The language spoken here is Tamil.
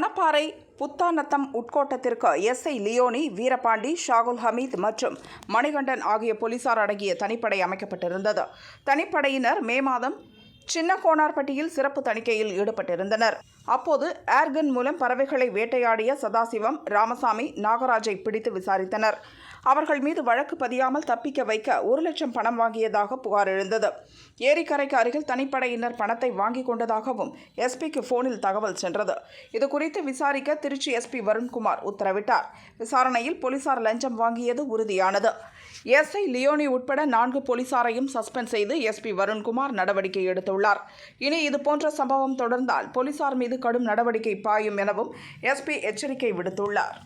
மணப்பாறை புத்தாநத்தம் உட்கோட்டத்திற்கு எஸ்ஐ லியோனி வீரபாண்டி ஷாகுல் ஹமீத் மற்றும் மணிகண்டன் ஆகிய போலீசார் அடங்கிய தனிப்படை அமைக்கப்பட்டிருந்தது. தனிப்படையினர் மே மாதம் சின்ன கோனார்பட்டியில் சிறப்பு தணிக்கையில் ஈடுபட்டிருந்தனர். அப்போது ஏர்கன் மூலம் பறவைகளை வேட்டையாடிய சதாசிவம் ராமசாமி நாகராஜை பிடித்து விசாரித்தனர். அவர்கள் மீது வழக்கு பதியாமல் தப்பிக்க வைக்க ஒரு லட்சம் பணம் வாங்கியதாக புகார் எழுந்தது. ஏரிக்கரைக்கு அருகில் தனிப்படையினர் பணத்தை வாங்கி கொண்டதாகவும் எஸ்பிக்கு போனில் தகவல் சென்றது. இது குறித்து விசாரிக்க திருச்சி எஸ்பி வருண்குமார் உத்தரவிட்டார். விசாரணையில் போலீசார் லஞ்சம் வாங்கியது உறுதியானது. எஸ்ஐ லியோனி உட்பட நான்கு போலீசாரையும் சஸ்பெண்ட் செய்து எஸ்பி வருண்குமார் நடவடிக்கை எடுத்துள்ளார். இனி இதுபோன்ற சம்பவம் தொடர்ந்தால் போலீசார் மீது கடும் நடவடிக்கை பாயும் எனவும் எஸ்பி எச்சரிக்கை விடுத்துள்ளார்.